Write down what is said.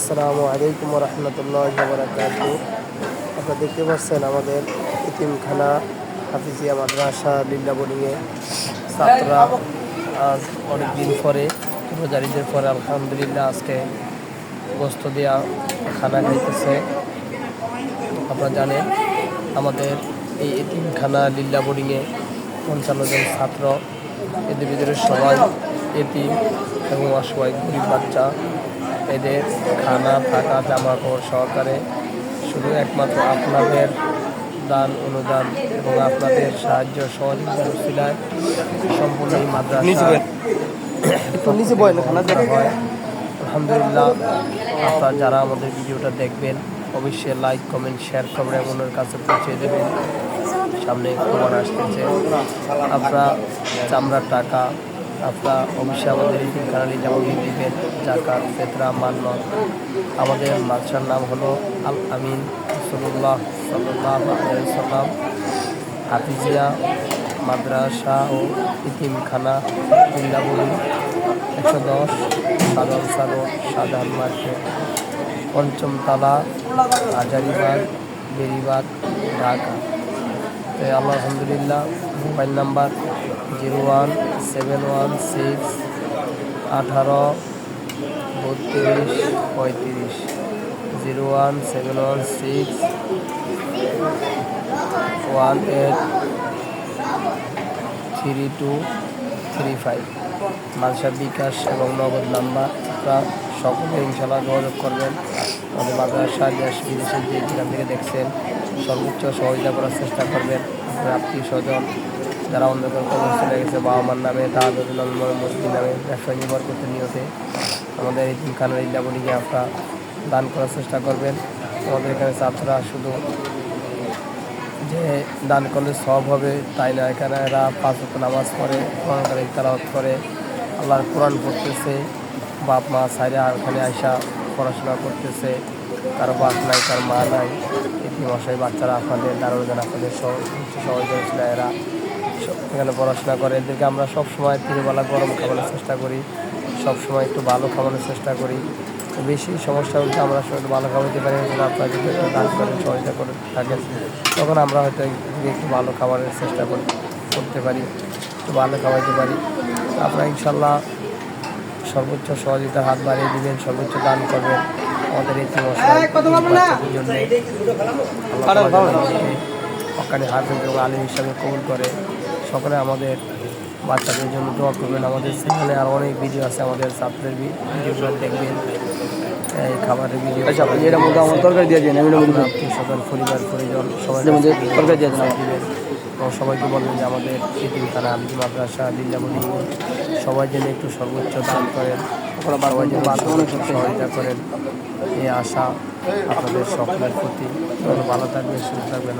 আসসালামু আলাইকুম রহমতুল্লাহ আপনারা দেখতে পাচ্ছেন আমাদের ইতিমখানা হাফিজিয়া মাদ্রাসা লিল্লা ছাত্ররা। আজ অনেক দিন পরে, রোজারিদের পরে আলহামদুলিল্লাহ আজকে গোস্ত দেওয়া খানা খাইতেছে। আপনারা জানেন, আমাদের এই এতিমখানা লিল্লা বোর্ডিংয়ে পঞ্চান্ন জন ছাত্র, এদের ভিতরে সবাই এতিম এবং অসহায় গরিব বাচ্চা। এদের খানা থাকা জামা কাপড় সহকারে শুধু একমাত্র আপনাদের দান অনুদান এবং আপনাদের সাহায্য সহযোগিতার উসিলায় সম্পূর্ণ এই মাদ্রাসা হয় আলহামদুলিল্লাহ আপনারা যারা আমাদের ভিডিওটা দেখবেন অবশ্যই লাইক কমেন্ট শেয়ার করবেন এবং ওনার কাছে পৌঁছে দেবেন। সামনে কোরবান আসতেছে। আপনারা চামড়ার টাকা আপনারা অবশ্যই আমাদের এই কারণে যেমন দিবেন জাকাত, ফেতরা, মান্য। আমাদের মাদ্রাসার নাম হলো আল আমিন রসুল্লাহ সাল্লাহ সাল্লাম হাফিজিয়া, মাদ্রাসা ও ইতিমখানা জিল্লাবুড়ি একশো দশ, সাধারণ সাগর, সাধারণ মার্কেট পঞ্চম তালা, হাজারিবাগ, বেরিবাগ, ঢাকা। আল্লাহ আলহামদুলিল্লাহ, mobile number zero one seven one six আঠারো বত্রিশ পঁয়ত্রিশ। Zero one seven one six one eight three two three five. মানসা বিকাশ এবং নগদ নাম্বার আপনারা সকলে ইনশাল্লাহ যোগাযোগ করবেন। আমাদের মাদ্রাসা দেশ বিদেশে যে যেখান থেকে দেখছেন সর্বোচ্চ সহযোগিতা করার চেষ্টা করবেন। আপনার আত্মীয় স্বজন যারা অন্য কোনো কর্ম চলে গেছে বাবা মার নামে তাহাদের মসজিদ নামে, ব্যবসা নির্ভর করতে নিয়তে আমাদের এই তিনখানের এই লেবলিকে আপনারা দান করার চেষ্টা করবেন। আমাদের এখানে ছাত্ররা শুধু যে দান করলে সব হবে, তাই না? এখানে এরা পাঁচ নামাজ পড়ে, কোরআন কারিম তালাওয়াত করে, আল্লাহর কোরআন পড়তেছে। বাপ, মা সাইরে ওখানে আইসা পড়াশোনা করতেছে। কারও বাপ নাই, কারও মা নাই। মশাই বাচ্চারা আপনাদের দারুণ আপনাদের সহ- সহযোগী ছিল এরা এখানে পড়াশোনা করে। এদেরকে আমরা সব সময় তিনবেলা গরম খাবারের চেষ্টা করি সব সময় একটু ভালো খাবারের চেষ্টা করি। বেশি সমস্যা হচ্ছে আমরা একটু ভালো খাওয়াতে পারি না আপনারা যদি দান করেন সহযোগিতা করে থাকেন তখন আমরা হয়তো একটু ভালো খাবারের চেষ্টা করি করতে পারি, একটু ভালো খাওয়াইতে পারি। আপনারা ইনশাল্লাহ সর্বোচ্চ সহযোগিতার হাত বাড়িয়ে দিবেন, সর্বোচ্চ দান করবেন। আমাদের এই অকানে হাফেজ আলিম হিসাবে কবুল করে। সকলে আমাদের বাচ্চাদের জন্য দোয়া করবেন। আমাদের সেখানে আর অনেক ভিডিও আছে। আমাদের ছাত্রের ভি- ভিডিওগুলো দেখবেন। এই খাবারের ভিডিও আচ্ছা মধ্যে আমার তরকারি দিয়ে দিন আমি স্বজন পরিবার পরিজন সবাই এটার মধ্যে তরকারি দিয়ে দিন দিবেন এবং সবাইকে বলবেন যে আমাদের মাদ্রাসা লিল্লামণি সবাই যেন একটু সর্বোচ্চ দান করেন। সবাই যেন সর্বোচ্চ সহযোগিতা করেন। এই আশা আপনাদের সকলের প্রতি। ভালো থাকবেন সুস্থ থাকবেন।